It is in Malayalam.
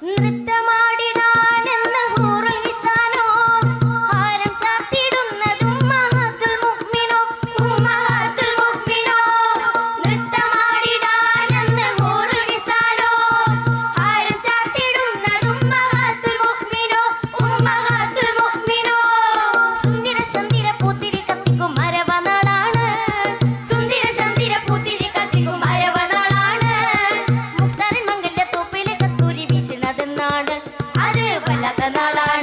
塗ってます。പെരുന്നാട് അത് വല്ലാത്ത നാളാണ്.